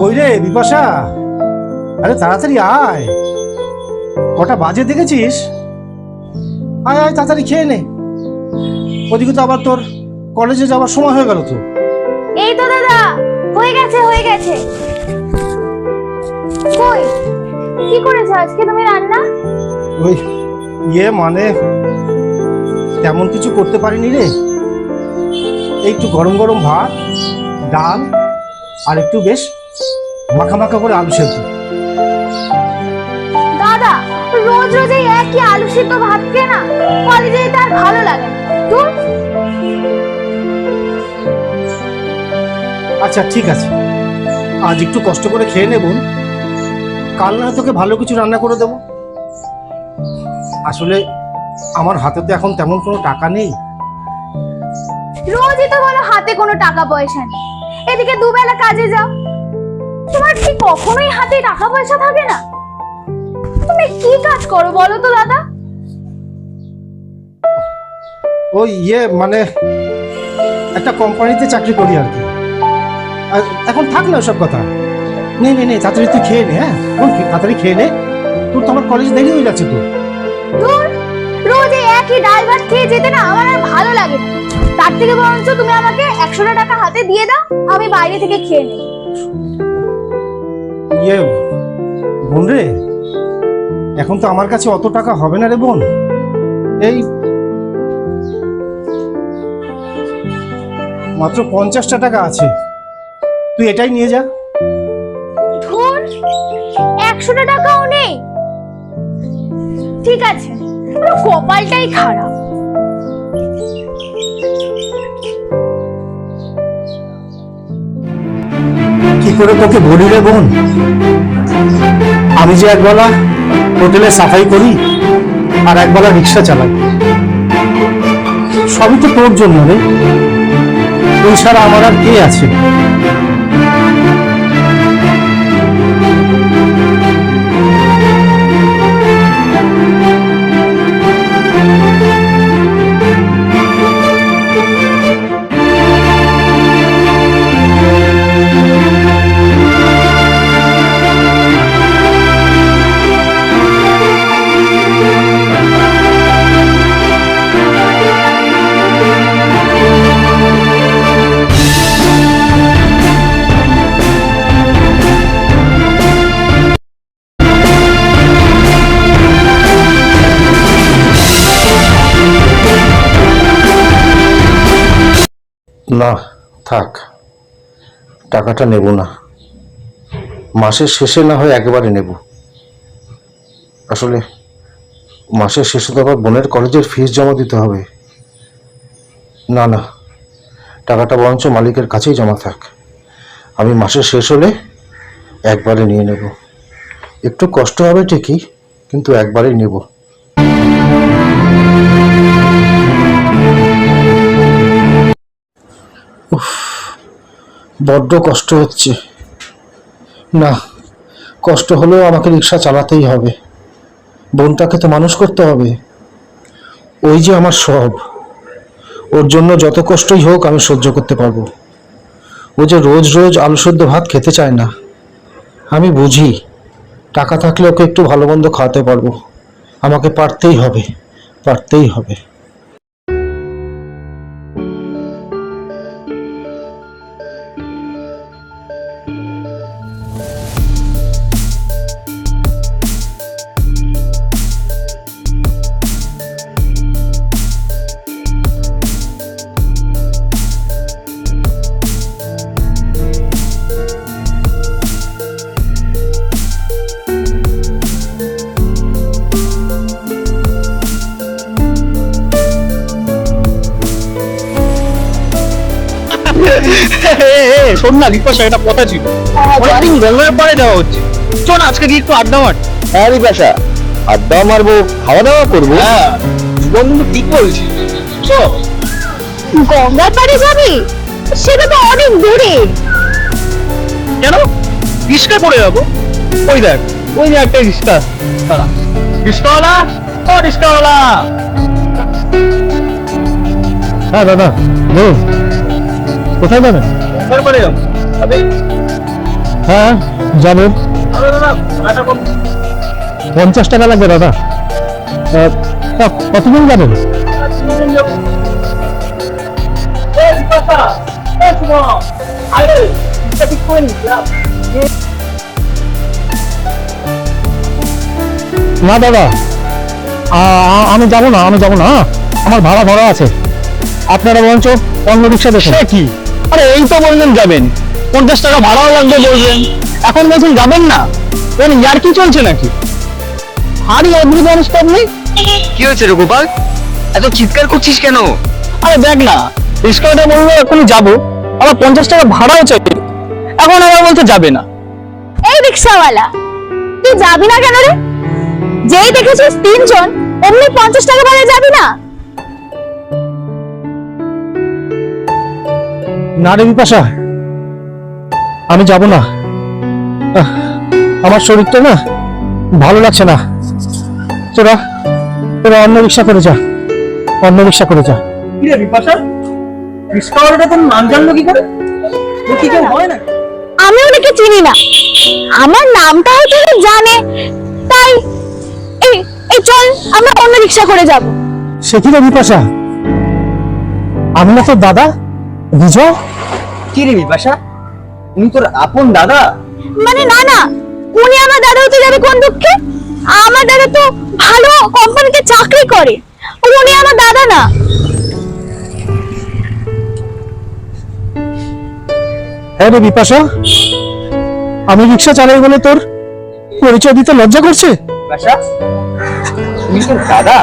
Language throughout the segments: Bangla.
কই রে বিপাশা আরে তাড়াতাড়ি আয়। কটা বাজে দেখেছিস? আয় আয় তাড়াতাড়ি খেয়ে নে। ওদিকে তো আবার তোর কলেজে যাওয়ার সময় হয়ে গেল তো। এই তো দাদা হয়ে গেছে হয়ে গেছে। কই? কি করেছ? আজকে তুমি রান্না? ওই ইয়ে মানে তেমন কিছু করতে পারিনি রে। একটু গরম গরম ভাত ডাল আর একটু বেশ মাখা মাখা করে আলু সেদ্ধ। দাদা রোজ রোজ এই একই আলু সিদ্ধ ভাত খেয়ে না কলেজে যেতে আর ভালো লাগে দূর আচ্ছা ঠিক আছে। আজ একটু কষ্ট করে খেয়ে নেব কাল না তোকে ভালো কিছু রান্না করে দেবো। আসলে আমার হাতে তো এখন তেমন কোনো টাকা নেই। রোজই তো বলো হাতে কোনো টাকা পয়সা নেই। এদিকে দুবেলা কাজে যাও। তোমার কি কখনোই হাতে টাকা পয়সা থাকে না? তুমি কি কাজ করো বলো তো দাদা? ওই ইয়ে মানে একটা কোম্পানিতে চাকরি করি আর কি। এখন থাক না সব কথা। নে নে নেই তাড়াতাড়ি তুই খেয়ে নে হ্যাঁ? তাড়াতাড়ি খেয়ে নে। তোর তো আমার কলেজ দেরি হয়ে যাচ্ছে তো। এই ডাল ভাত খেয়ে যেতে না আমার আর ভালো লাগে তার থেকে বরঞ্চ তুমি আমাকে একশোটা টাকা হাতে দিয়ে দাও আমি বাইরে থেকে খেয়ে নেই ইয়ে বোন রে এখন তো আমার কাছে অত টাকা হবে না রে বোন। এই মাত্র পঞ্চাশটা টাকা আছে। তুই এটাই নিয়ে যা। ধুর একশোটা টাকাও নেই। ঠিক আছে। কপালটাই খারাপ। কি করে তোকে বলি রে বোন? আমি যে একবেলা হোটেলে সাফাই করি আর একবেলা রিক্সা চালাই, সবই তো তোর জন্য রে। তুই ছাড়া আমার আর কে আছে? না, থাক, টাকাটা নেব না। মাসের শেষে না হয় একবারে নেব। আসলে মাসের শেষে তো আবার বোনের কলেজের ফিস জমা দিতে হবে। না না, টাকাটা বরঞ্চ মালিকের কাছেই জমা থাক। আমি মাসের শেষ হলে একবারে নিয়ে নেব। একটু কষ্ট হবে ঠিকই, কিন্তু একবারেই নেব। বড্ড কষ্ট হচ্ছে। না, কষ্ট হলেও আমাকে রিক্সা চালাতেই হবে। বোনটাকে তো মানুষ করতে হবে। ওই যে আমার সব। ওর জন্য যত কষ্টই হোক আমি সহ্য করতে পারব। ও যে রোজ রোজ আলু সেদ্ধ ভাত খেতে চায় না, আমি বুঝি। টাকা থাকলে ওকে একটু ভালো মন্দ খাওয়াতে পারব। আমাকে পারতেই হবে পারতেই হবে। শোন না বিপাশা একটা কথা ছিল। অনেকদিন গঙ্গার পরে দেওয়া হচ্ছে। চল আজকে গিয়ে একটু আড্ডা মার। হ্যাঁ বিপাশা আড্ডা মারবো খাওয়া দাওয়া করব। হ্যাঁ জীবন কিন্তু ঠিক বলছি চল। গঙ্গার পাড়ে যাবি? সেটা তো অনেক দূরে। কেন? রিস্কা করে যাব? ওই দেখ ওই যে একটা রিস্কা দাঁড়া। রিস্কাওয়ালা ও রিস্কাওয়ালা হ্যাঁ দাদা বলুন। কোথায় যাবেন? হ্যাঁ যাব। পঞ্চাশ টাকা লাগবে দাদা। কতজন যাবেন? না দাদা। আমি যাব না আমি যাব না হ্যাঁ? আমার ভাড়া ধরা আছে। আপনারা বরঞ্চ অন্য রিক্সা দেখুন। কি? আরে এই তো বললেন যাবেন পঞ্চাশ টাকা ভাড়াও লাগবে বললেন। এখন বলছেন যাবেন না। এর ইয়ার কি চলছে নাকি? হারি অদ্ভুত মানুষ তো আপনি। কি হয়েছে রে গোপাল? এত চিৎকার করছিস কেন? আরে দেখ না রিক্সাটা বলল এখনই যাব। আবার পঞ্চাশ টাকা ভাড়াও চাই এখন আবার বলতে যাবে না। এই রিক্সাওয়ালা তুই যাবি না কেন রে? যেই দেখেছিস তিনজন অমনি পঞ্চাশ টাকা ভাড়া যাবি না? না রে বিপাশা। আমি যাব না। আমার শরীরটা না ভালো লাগছে না। তোরা তোরা অন্য রিক্সা করে যা। অন্য রিক্সা করে যা। কি বিপাশা? রিক্সাওয়ালাটা তোর নাম জানলো কি করে? কি কেউ হয় না আমি ওনাকে চিনি না। আমার নামটা হয়তো জানে। তাই এই এই চল আমরা অন্য রিক্সা করে যাব। সে কি রে বিপাশা? আমি না তোর দাদা? বিজয় কি রে বিপাশা? উনি তোর আপন দাদা? মানে না না। উনি আমার দাদা হতে যাবে কোন দুঃখে? আমার দাদা তো ভালো কোম্পানিতে চাকরি করে। উনি আমার দাদা না। হ্যাঁ রে বিপাশা আমি রিক্সা চালাই বলে তোর পরিচয় দিতে লজ্জা করছে? বিপাশা উনি তোর দাদা?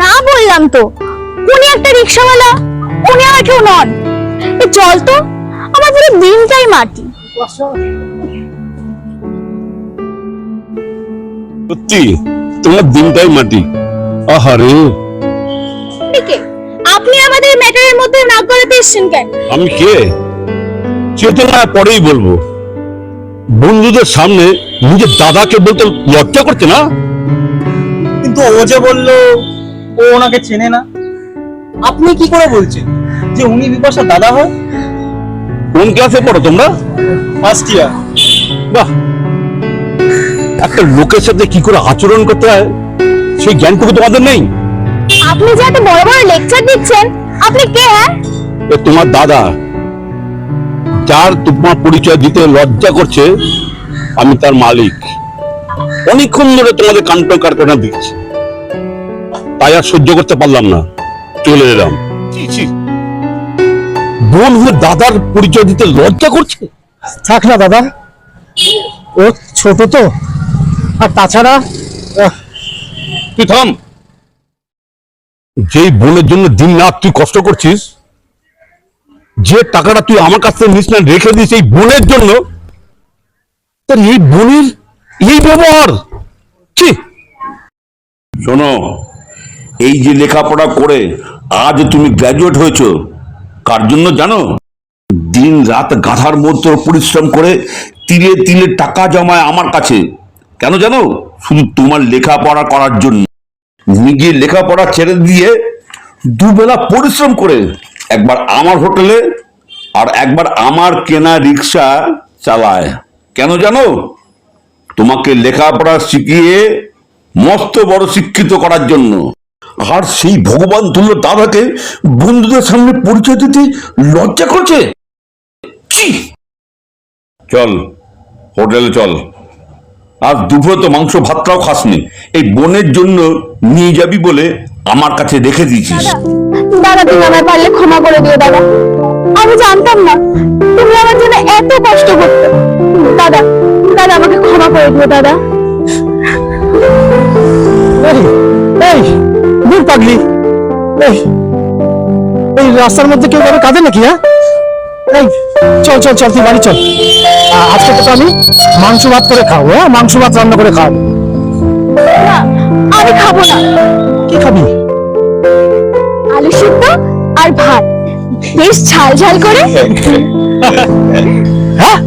না বললাম তো। উনি একটা রিক্সাওয়ালা উনি আমার কেউ নন। চল তো আমার পুরো দিনটাই মাটি। সত্যি তোমার দিনটাই মাটি। আহারে। ঠিক আপনি আমাদের ম্যাটারের মধ্যে নাক গলাতে এসছেন কেন? আমি কে? সেটা না পরেই বলব। বন্ধুদের সামনে নিজের দাদাকে বলতে লজ্জা করছে না? কিন্তু ও যে বলল ও ওনাকে চেনে না। আপনি কি করে বলছেন যে উনি বিপাশার দাদা হয়? কোন ক্লাসে পড়ো তোমরা? ফার্স্ট ইয়ার বাহ। একটা লোকের সাথে কি করে আচরণ করতে হয় সেই জ্ঞানটুকু তোমাদের নেই? আপনি যে এত বড় বড় লেকচার দিচ্ছেন আপনি কে হ্যাঁ? এ তোমার দাদা যার তোমার পরিচয় দিতে লজ্জা করছে আমি তার মালিক। অনেকক্ষণ ধরে তোমাদের কাণ্ড কারখানা দিচ্ছি। তাই আর সহ্য করতে পারলাম না। চলে এলাম। বোন হয়ে দাদার পরিচয় দিতে লজ্জা করছে? থাক না দাদা। ও ছোট তো। আর তাছাড়া তুই থাম। যেই বোনের জন্য দিন রাত তুই কষ্ট করছিস যে টাকাটা তুই আমার কাছ থেকে নিস না রেখে দিস এই বোনের জন্য তোর এই বোনের এই ব্যবহার। শোনো এই যে লেখাপড়া করে আজ তুমি গ্র্যাজুয়েট হয়েছ। কার জন্য জানো? দিন রাত গাধার মতো পরিশ্রম করে তিলে তিলে টাকা জমায় আমার কাছে। কেন জানো? শুধু তোমার লেখাপড়া করার জন্য। নিজে লেখাপড়া ছেড়ে দিয়ে দুবেলা পরিশ্রম করে একবার আমার হোটেলে আর একবার আমার কেনা রিক্সা চালায়। কেন জানো? তোমাকে লেখাপড়া শিখিয়ে মস্ত বড় শিক্ষিত করার জন্য। আর সেই ভগবান তুল্য দাদাকে বন্ধুদের সামনে পরিচয় দিতে লজ্জা করছে! চল হোটেলে চল। আর দুপুরে তো মাংস ভাতটাও খাসনি। এই বোনের জন্য নিয়ে যাবি বলে আমার কাছে রেখে দিয়েছিস। দাদা তুমি আমায় পারলে ক্ষমা করে দিও দাদা। আমি জানতাম না তুমি আমার জন্য এত কষ্ট করতে। দাদা দাদা আমাকে ক্ষমা করে দিও দাদা। দূর পাগলি। এই রাস্তার মধ্যে কেউ যাবে কাঁদে নাকি হ্যাঁ? এই চল চল চল তুই বাড়ি চল। আজকে তো আমি মাংস ভাত করে খাব হ্যাঁ? মাংস ভাত রান্না করে খাও আমি খাব না। কি খাবি? আলু সিদ্ধ আর ভাত। বেশ ঝাল ঝাল করে। হ্যাঁ?